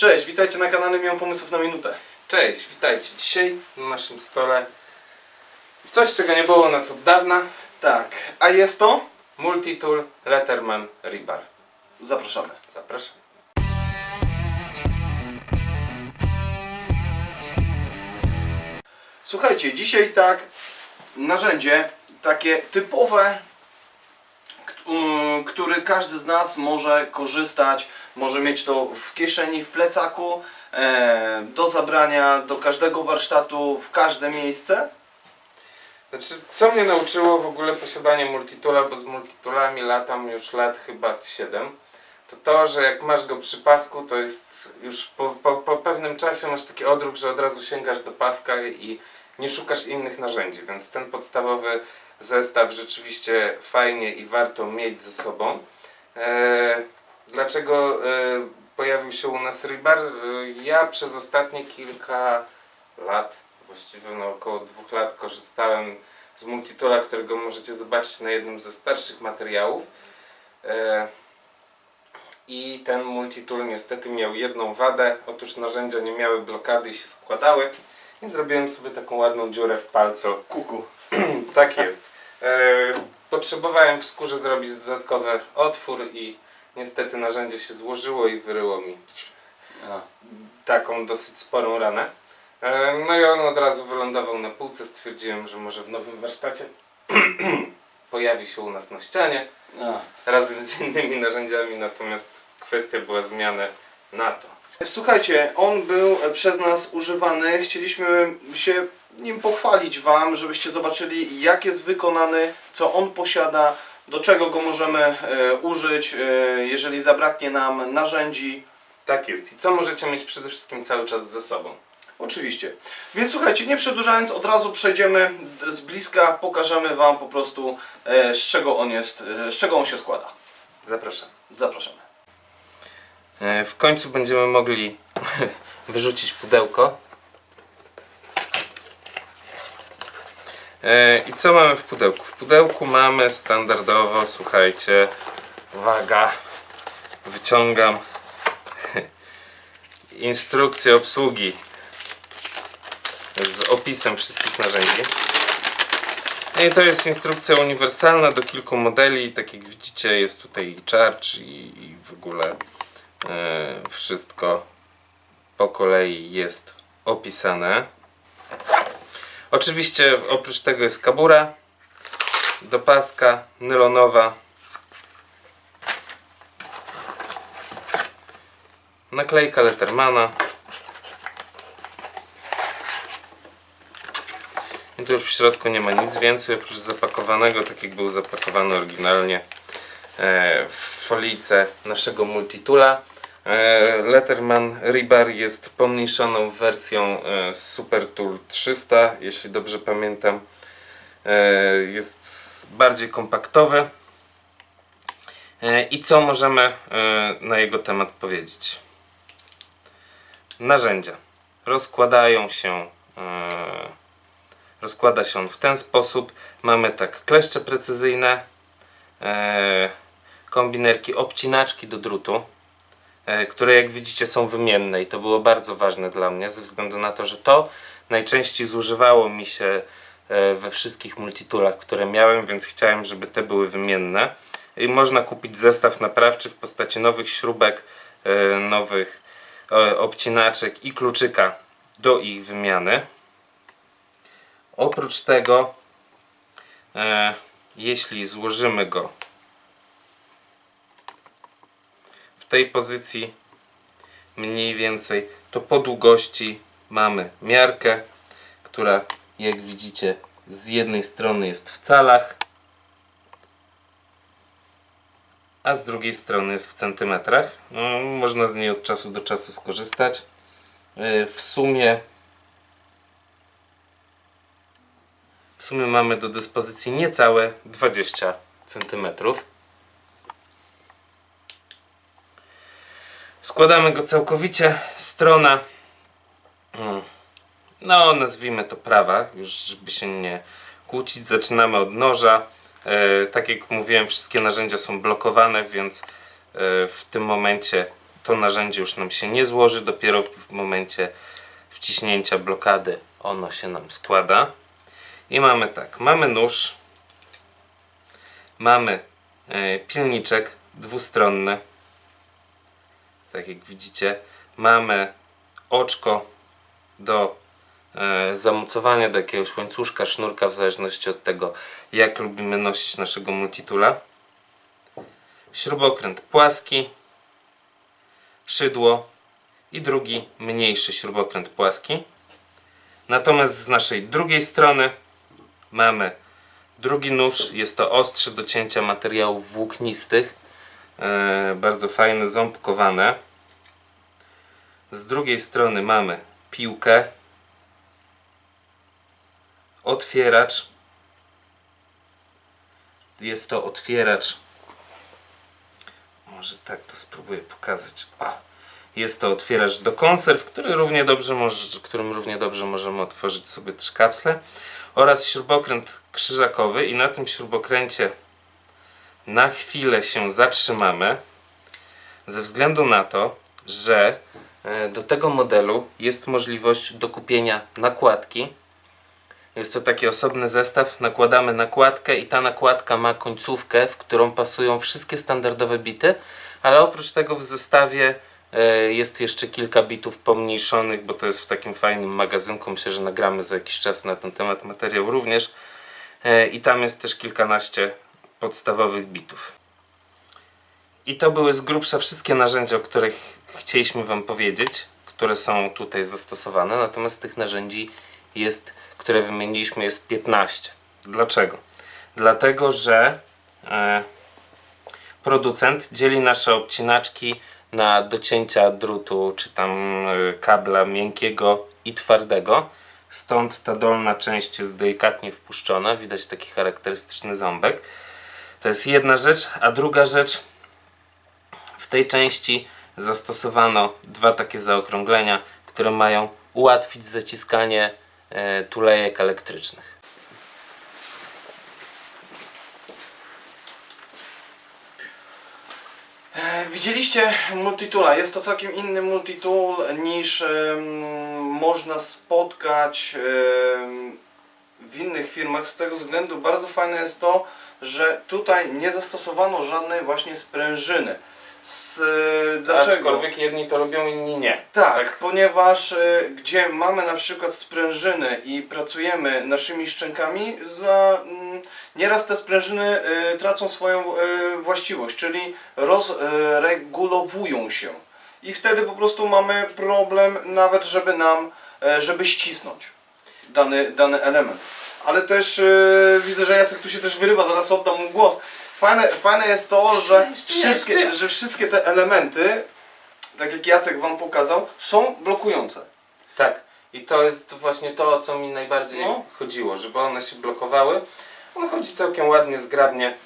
Cześć, witajcie na kanale Miałem Pomysłów na Minutę. Cześć, witajcie. Dzisiaj na naszym stole coś, czego nie było u nas od dawna. Tak, a jest to? Multitool Letterman Rebar. Zapraszamy. Zapraszam. Słuchajcie, dzisiaj tak narzędzie takie typowe, który każdy z nas może korzystać, może mieć to w kieszeni, w plecaku, e, do zabrania, do każdego warsztatu, w każde miejsce. Znaczy, co mnie nauczyło w ogóle posiadanie multitoola, bo z multitoolami latam już lat chyba z 7, to to, że jak masz go przy pasku, to jest już po, po, po pewnym czasie masz taki odruch, że od razu sięgasz do paska i nie szukasz innych narzędzi, więc ten podstawowy zestaw rzeczywiście fajnie i warto mieć ze sobą. E, dlaczego e, pojawił się u nas Rebar? E, ja przez ostatnie kilka lat, właściwie no około dwóch lat korzystałem z multitoola, którego możecie zobaczyć na jednym ze starszych materiałów. I ten multitool niestety miał jedną wadę. Otóż narzędzia nie miały blokady i się składały. I zrobiłem sobie taką ładną dziurę w palcu. Kuku. tak jest. E, potrzebowałem w skórze zrobić dodatkowy otwór i niestety narzędzie się złożyło i wyryło mi taką dosyć sporą ranę. E, No i on od razu wylądował na półce. Stwierdziłem, że może w nowym warsztacie pojawi się u nas na ścianie razem z innymi narzędziami, natomiast kwestia była zmiany na to. Słuchajcie, on był przez nas używany. Chcieliśmy się nim pochwalić Wam, żebyście zobaczyli, jak jest wykonany, co on posiada, do czego go możemy e, użyć, e, jeżeli zabraknie nam narzędzi. Tak jest. I co możecie mieć przede wszystkim cały czas ze sobą? Oczywiście. Więc słuchajcie, nie przedłużając, od razu przejdziemy z bliska, pokażemy Wam po prostu, e, z czego on jest, e, z czego on się składa. Zapraszam. Zapraszamy. E, W końcu będziemy mogli wyrzucić pudełko. E, I co mamy w pudełku? W pudełku mamy standardowo, słuchajcie, uwaga, wyciągam instrukcję obsługi z opisem wszystkich narzędzi. No I to jest instrukcja uniwersalna do kilku modeli. Tak jak widzicie, jest tutaj i charge i, i w ogóle wszystko po kolei jest opisane. Oczywiście oprócz tego jest kabura do paska nylonowa. Naklejka Lettermana. I tu już w środku nie ma nic więcej oprócz zapakowanego, tak jak był zapakowany oryginalnie e, w folijce naszego multitoola. E, Letterman Rebar jest pomniejszoną wersją e, Super Tool 300, jeśli dobrze pamiętam. E, Jest bardziej kompaktowy. I co możemy na jego temat powiedzieć? Narzędzia rozkładają się Rozkłada się on w ten sposób. Mamy tak kleszcze precyzyjne, kombinerki, obcinaczki do drutu, które jak widzicie są wymienne i to było bardzo ważne dla mnie ze względu na to, że to najczęściej zużywało mi się e, we wszystkich multitoolach, które miałem, więc chciałem, żeby te były wymienne. I można kupić zestaw naprawczy w postaci nowych śrubek, e, nowych e, obcinaczek i kluczyka do ich wymiany. Oprócz tego, e, jeśli złożymy go w tej pozycji mniej więcej, to po długości mamy miarkę, która jak widzicie z jednej strony jest w calach, a z drugiej strony jest w centymetrach. No, można z niej od czasu do czasu skorzystać. E, w sumie W sumie mamy do dyspozycji niecałe 20 cm. Składamy go całkowicie. Strona, mm, no nazwijmy to prawa, już żeby się nie kłócić. Zaczynamy od noża. E, tak jak mówiłem, wszystkie narzędzia są blokowane, więc e, w tym momencie to narzędzie już nam się nie złoży, dopiero w momencie wciśnięcia blokady ono się nam składa. I mamy tak, mamy nóż, mamy e, pilniczek dwustronny, tak jak widzicie, mamy oczko do e, zamocowania do jakiegoś łańcuszka, sznurka, w zależności od tego, jak lubimy nosić naszego multitula. Śrubokręt płaski, szydło i drugi mniejszy śrubokręt płaski. Natomiast z naszej drugiej strony mamy drugi nóż. Jest to ostrze do cięcia materiałów włóknistych. E, bardzo fajne, ząbkowane. Z drugiej strony mamy piłkę, otwieracz. Jest to otwieracz. Może tak to spróbuję pokazać. O. Jest to otwieracz do konserw, który równie dobrze może, którym równie dobrze możemy otworzyć sobie też kapsle. Oraz śrubokręt krzyżakowy i na tym śrubokręcie na chwilę się zatrzymamy ze względu na to, że e, do tego modelu jest możliwość dokupienia nakładki. Jest to taki osobny zestaw, nakładamy nakładkę i ta nakładka ma końcówkę, w którą pasują wszystkie standardowe bity, ale oprócz tego w zestawie e, jest jeszcze kilka bitów pomniejszonych, bo to jest w takim fajnym magazynku. Myślę, że nagramy za jakiś czas na ten temat materiał również. E, I tam jest też kilkanaście podstawowych bitów. I to były z grubsza wszystkie narzędzia, o których chcieliśmy Wam powiedzieć, które są tutaj zastosowane. Natomiast tych narzędzi jest, które wymieniliśmy, jest 15. Dlaczego? Dlatego, że e, producent dzieli nasze obcinaczki na docięcia drutu, czy tam e, kabla miękkiego i twardego. Stąd ta dolna część jest delikatnie wpuszczona, widać taki charakterystyczny ząbek. To jest jedna rzecz, a druga rzecz, w tej części zastosowano dwa takie zaokrąglenia, które mają ułatwić zaciskanie e, tulejek elektrycznych. E, Widzieliście multitoola. Jest to całkiem inny multitool niż em, można spotkać em, w innych firmach. Z tego względu bardzo fajne jest to, że tutaj nie zastosowano żadnej właśnie sprężyny. Z, e, dlaczego? Aczkolwiek jedni to robią, inni nie. Tak, ponieważ y, gdzie mamy na przykład sprężyny i pracujemy naszymi szczękami, za, mm, nieraz te sprężyny y, tracą swoją y, właściwość, czyli rozregulowują się. I wtedy po prostu mamy problem nawet, żeby nam, e, żeby ścisnąć dany, dany element. Ale też y, widzę, że Jacek tu się też wyrywa, zaraz oddam mu głos. Fajne, fajne jest to, że wszystkie, że wszystkie te elementy, tak jak Jacek Wam pokazał, są blokujące. Tak. I to jest właśnie to, o co mi najbardziej No. chodziło, żeby one się blokowały. On chodzi całkiem ładnie, zgrabnie.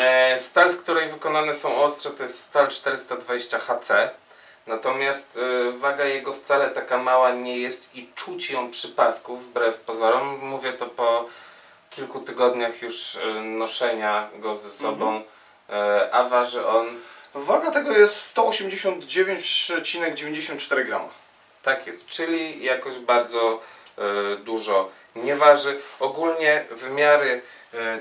E, stal, z której wykonane są ostrze, to jest stal 420 HC. Natomiast e, waga jego wcale taka mała nie jest i czuć ją przy pasku, wbrew pozorom. Mówię to po kilku tygodniach już e, noszenia go ze sobą. E, a waży on Waga tego jest 189,94 grama. Tak jest, czyli jakoś bardzo e, dużo nie waży. Ogólnie wymiary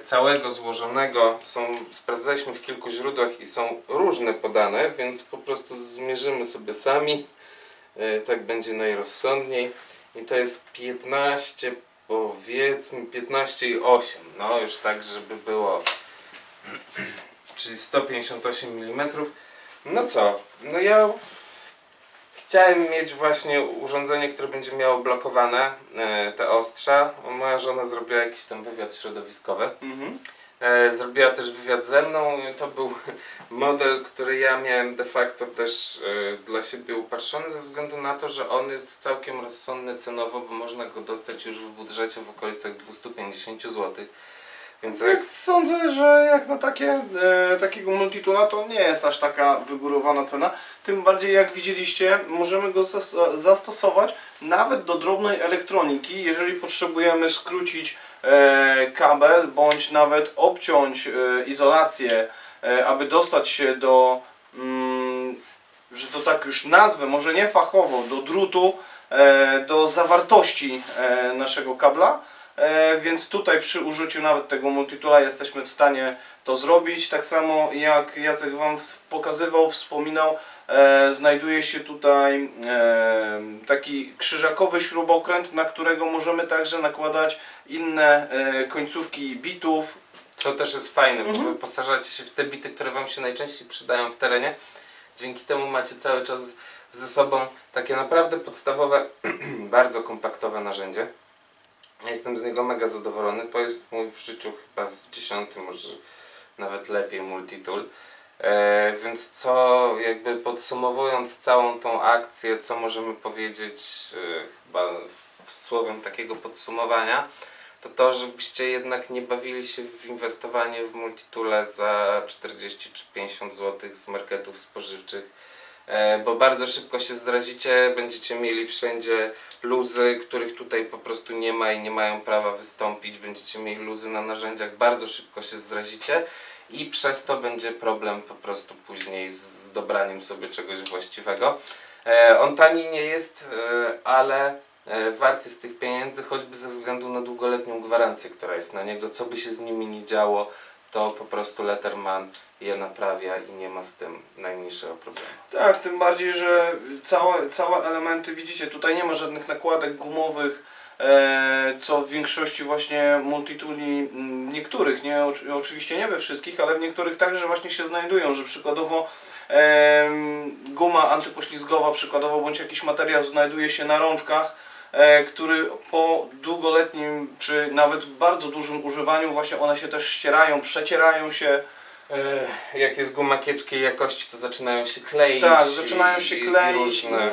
całego złożonego są, sprawdzaliśmy w kilku źródłach i są różne podane, więc po prostu zmierzymy sobie sami. E, tak będzie najrozsądniej. I to jest 15, powiedzmy 15,8. No już tak, żeby było. Czyli 158 mm. No co? No ja Chciałem mieć właśnie urządzenie, które będzie miało blokowane e, te ostrza. Moja żona zrobiła jakiś tam wywiad środowiskowy. Mhm. E, zrobiła też wywiad ze mną. To był model, który ja miałem de facto też e, dla siebie upatrzony ze względu na to, że on jest całkiem rozsądny cenowo, bo można go dostać już w budżecie w okolicach 250 zł. Więc jak Więc sądzę, że jak na takie, e, takiego multitoola to nie jest aż taka wygórowana cena. Tym bardziej jak widzieliście, możemy go zas- zastosować nawet do drobnej elektroniki, jeżeli potrzebujemy skrócić e, kabel bądź nawet obciąć e, izolację, e, aby dostać się do mm, że to tak już nazwę, może nie fachowo, do drutu, e, do zawartości e, naszego kabla. E, więc tutaj przy użyciu nawet tego multitoola jesteśmy w stanie to zrobić. Tak samo jak Jacek Wam pokazywał, wspominał, e, znajduje się tutaj e, taki krzyżakowy śrubokręt, na którego możemy także nakładać inne końcówki bitów. To też jest fajne, bo Mhm. wyposażacie się w te bity, które Wam się najczęściej przydają w terenie. Dzięki temu macie cały czas ze sobą takie naprawdę podstawowe, bardzo kompaktowe narzędzie. Jestem z niego mega zadowolony. To jest mój w życiu chyba z dziesiąty, może nawet lepiej multitool. E, więc co, jakby podsumowując całą tą akcję, co możemy powiedzieć e, chyba w słowem takiego podsumowania, to to, żebyście jednak nie bawili się w inwestowanie w multitoole za 40 czy 50 zł z marketów spożywczych, bo bardzo szybko się zrazicie, będziecie mieli wszędzie luzy, których tutaj po prostu nie ma i nie mają prawa wystąpić, będziecie mieli luzy na narzędziach, bardzo szybko się zrazicie i przez to będzie problem po prostu później z dobraniem sobie czegoś właściwego. E, on tani nie jest, e, ale e, wart jest tych pieniędzy, choćby ze względu na długoletnią gwarancję, która jest na niego. Co by się z nimi nie działo, to po prostu Letterman je naprawia i nie ma z tym najmniejszego problemu. Tak, tym bardziej, że całe, całe elementy, widzicie, tutaj nie ma żadnych nakładek gumowych, e, co w większości właśnie multitooli, mm, niektórych, nie, oczy- oczywiście nie we wszystkich, ale w niektórych także właśnie się znajdują, że przykładowo em, guma antypoślizgowa przykładowo, bądź jakiś materiał znajduje się na rączkach, e, który po długoletnim, czy nawet bardzo dużym używaniu właśnie one się też ścierają, przecierają się, E, jak jest guma kiepskiej jakości, to zaczynają się kleić. tak, zaczynają się i, kleić. I różne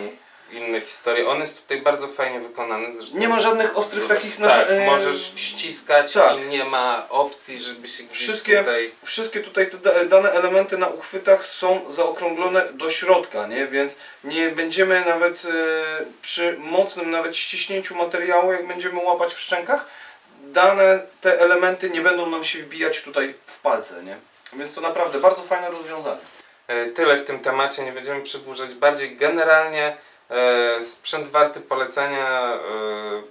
inne historie. On jest tutaj bardzo fajnie wykonany. Zresztą Nie ma żadnych ostrych takich Tak, nasz- e, możesz ściskać tak. i nie ma opcji, żeby się gdzieś Wszystkie- tutaj... Wszystkie tutaj te da- dane elementy na uchwytach są zaokrąglone do środka, nie? więc nie będziemy nawet e, przy mocnym nawet ściśnięciu materiału, jak będziemy łapać w szczękach, dane te elementy nie będą nam się wbijać tutaj w palce, nie? Więc to naprawdę bardzo fajne rozwiązanie. E, Tyle w tym temacie, nie będziemy przedłużać. Bardziej generalnie sprzęt warty polecenia. E,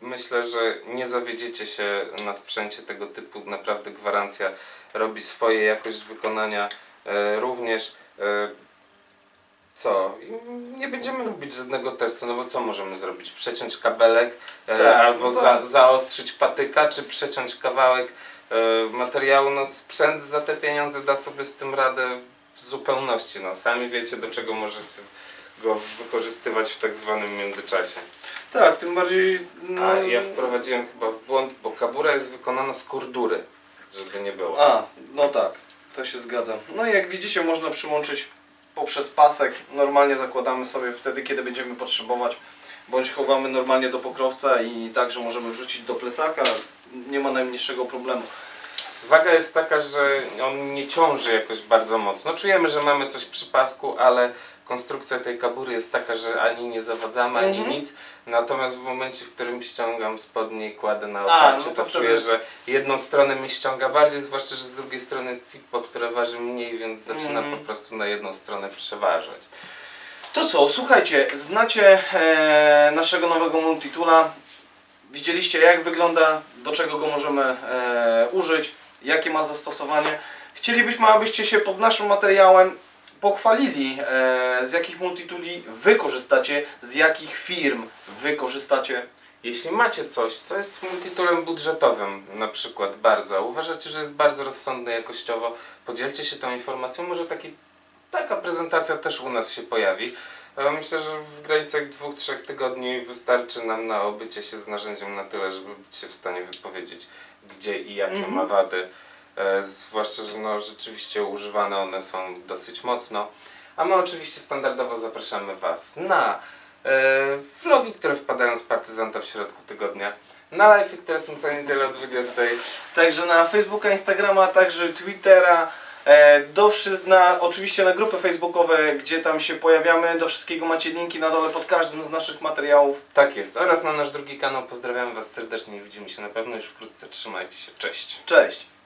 myślę, że nie zawiedziecie się na sprzęcie tego typu. Naprawdę gwarancja robi swoje, jakość wykonania e, również. E, co? Nie będziemy robić żadnego testu, no bo co możemy zrobić? Przeciąć kabelek e, Tak, albo no za, zaostrzyć patyka, czy przeciąć kawałek e, materiału. No sprzęt za te pieniądze da sobie z tym radę w zupełności. No sami wiecie do czego możecie go wykorzystywać w tak zwanym międzyczasie. Tak, tym bardziej... no, A ja wprowadziłem chyba w błąd, bo kabura jest wykonana z kurdury, żeby nie było. A, no tak, to się zgadza. No i jak widzicie można przyłączyć poprzez pasek, normalnie zakładamy sobie wtedy, kiedy będziemy potrzebować, bądź chowamy normalnie do pokrowca i także możemy wrzucić do plecaka, nie ma najmniejszego problemu. Waga jest taka, że on nie ciąży jakoś bardzo mocno. Czujemy, że mamy coś przy pasku, ale konstrukcja tej kabury jest taka, że ani nie zawadzamy, ani Mhm. nic. Natomiast w momencie, w którym ściągam spodnie i kładę na A, oparcie, no to to, wtedy- czuję, że jedną stronę mi ściąga bardziej, zwłaszcza, że z drugiej strony jest cippo, które waży mniej, więc zaczyna Mhm. po prostu na jedną stronę przeważać. To co, słuchajcie, znacie e, naszego nowego multitoola, widzieliście jak wygląda, do czego go możemy e, użyć, jakie ma zastosowanie. Chcielibyśmy, abyście się pod naszym materiałem pochwalili, e, z jakich multitooli wy korzystacie, z jakich firm wy korzystacie. Jeśli macie coś, co jest multitoolem budżetowym, na przykład bardzo, uważacie, że jest bardzo rozsądne jakościowo, podzielcie się tą informacją, może taki, taka prezentacja też u nas się pojawi. E, Myślę, że w granicach dwóch, trzech tygodni wystarczy nam na obycie się z narzędziem na tyle, żeby być się w stanie wypowiedzieć, gdzie i jakie Mhm. ma wady. E, zwłaszcza, że no, rzeczywiście używane one są dosyć mocno. A my oczywiście standardowo zapraszamy Was na e, vlogi, które wpadają z partyzanta w środku tygodnia, na live'y, które są co niedzielę o 20. Także na Facebooka, Instagrama, także Twittera, e, do na, oczywiście na grupy facebookowe, gdzie tam się pojawiamy, do wszystkiego macie linki na dole pod każdym z naszych materiałów. Tak jest. Oraz na nasz drugi kanał. Pozdrawiam Was serdecznie i widzimy się na pewno już wkrótce. Trzymajcie się. Cześć. Cześć!